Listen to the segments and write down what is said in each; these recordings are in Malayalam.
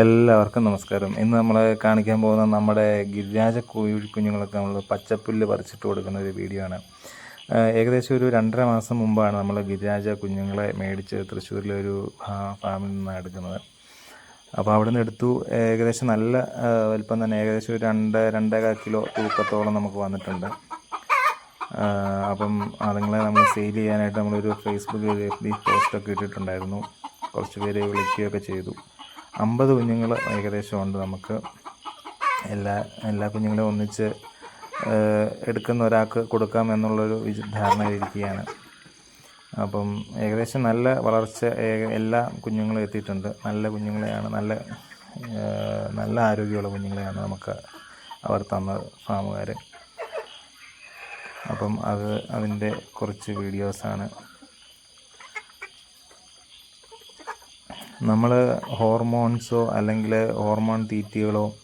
എല്ലാവർക്കും നമസ്കാരം. ഇന്ന് നമ്മൾ കാണിക്കാൻ പോകുന്ന നമ്മുടെ ഗിരിരാജ കോഴി കുഞ്ഞുങ്ങളൊക്കെ നമ്മൾ പച്ചപ്പുല്ല് പറിച്ചിട്ട് കൊടുക്കുന്ന ഒരു വീഡിയോ ആണ്. ഏകദേശം ഒരു രണ്ടര മാസം മുമ്പാണ് നമ്മൾ ഗിരിരാജ കുഞ്ഞുങ്ങളെ മേടിച്ച് തൃശ്ശൂരിലെ ഒരു ഫാമിൽ നിന്നാണ് എടുക്കുന്നത്. അപ്പോൾ അവിടെ നിന്ന് എടുത്തു. ഏകദേശം നല്ല വലിപ്പം തന്നെ. ഏകദേശം ഒരു രണ്ട് രണ്ടേകാൽ കിലോ തൂക്കത്തോളം നമുക്ക് വന്നിട്ടുണ്ട്. അപ്പം അതുങ്ങളെ നമ്മൾ സെയിൽ ചെയ്യാനായിട്ട് നമ്മളൊരു ഫേസ്ബുക്ക് എഫ് ബി പോസ്റ്റൊക്കെ ഇട്ടിട്ടുണ്ടായിരുന്നു. കുറച്ച് പേര് വിളിക്കുകയൊക്കെ ചെയ്തു. അമ്പത് കുഞ്ഞുങ്ങൾ ഏകദേശം ഉണ്ട് നമുക്ക്. എല്ലാ എല്ലാ കുഞ്ഞുങ്ങളെയും ഒന്നിച്ച് എടുക്കുന്ന ഒരാൾക്ക് കൊടുക്കാം എന്നുള്ളൊരു ധാരണയിലിരിക്കുകയാണ്. അപ്പം ഏകദേശം നല്ല വളർച്ച എല്ലാ കുഞ്ഞുങ്ങളും എത്തിയിട്ടുണ്ട്. നല്ല കുഞ്ഞുങ്ങളെയാണ് നല്ല നല്ല ആരോഗ്യമുള്ള കുഞ്ഞുങ്ങളെയാണ് നമുക്ക് അവർ തന്നത് ഫാമുകാർ അപ്പം അത് അതിന്റെ കുറച്ച് വീഡിയോസാണ്. നമ്മൾ ഹോർമോൺസോ അല്ലെങ്കിൽ ഹോർമോൺ തീറ്റികളോ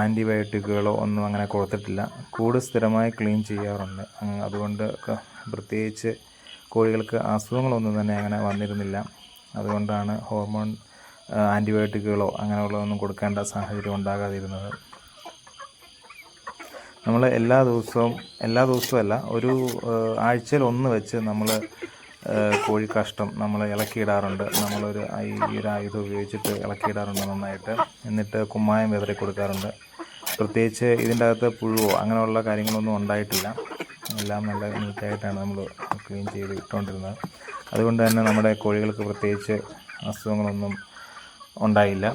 ആന്റിബയോട്ടിക്കുകളോ ഒന്നും അങ്ങനെ കൊടുത്തിട്ടില്ല. കൂട് സ്ഥിരമായി ക്ലീൻ ചെയ്യാറുണ്ട്. അതുകൊണ്ട് പ്രത്യേകിച്ച് കോഴികൾക്ക് അസുഖങ്ങളൊന്നും തന്നെ അങ്ങനെ വന്നിരുന്നില്ല. അതുകൊണ്ടാണ് ഹോർമോൺ ആന്റിബയോട്ടിക്കുകളോ അങ്ങനെയുള്ളതൊന്നും കൊടുക്കേണ്ട സാഹചര്യം ഉണ്ടാകാതിരുന്നത്. നമ്മൾ എല്ലാ ദിവസവും എല്ലാ ദിവസവും അല്ല ഒരു ആഴ്ചയിൽ ഒന്ന് വെച്ച് നമ്മൾ കോഴി കഷ്ടം നമ്മൾ ഇളക്കിയിടാറുണ്ട്. നമ്മളൊരു ഈ ഒരു ആയുധം ഉപയോഗിച്ചിട്ട് ഇളക്കിയിടാറുണ്ട് നന്നായിട്ട്. എന്നിട്ട് കുമ്മായം വിതറി കൊടുക്കാറുണ്ട്. പ്രത്യേകിച്ച് ഇതിന്റെ അകത്ത് പുഴുവോ അങ്ങനെയുള്ള കാര്യങ്ങളൊന്നും ഉണ്ടായിട്ടില്ല. എല്ലാം നല്ല നീറ്റായിട്ടാണ് നമ്മൾ ക്ലീൻ ചെയ്ത് ഇട്ടുകൊണ്ടിരുന്നത് അതുകൊണ്ട് തന്നെ നമ്മുടെ കോഴികൾക്ക് പ്രത്യേകിച്ച് അസുഖങ്ങളൊന്നും ഉണ്ടായില്ല.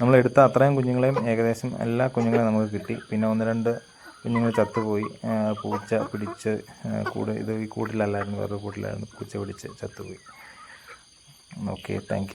നമ്മൾ എടുത്ത അത്രയും കുഞ്ഞുങ്ങളെയും ഏകദേശം എല്ലാ കുഞ്ഞുങ്ങളെയും നമുക്ക് കിട്ടി. പിന്നെ ഒന്ന് രണ്ട് കുഞ്ഞുങ്ങൾ ചത്തുപോയി. പൂച്ച പിടിച്ച് കൂട് ഇത് ഈ കൂട്ടിലല്ലായിരുന്നു വേറൊരു കൂട്ടിലായിരുന്നു പൂച്ച പിടിച്ച് ചത്തുപോയി. Okay thank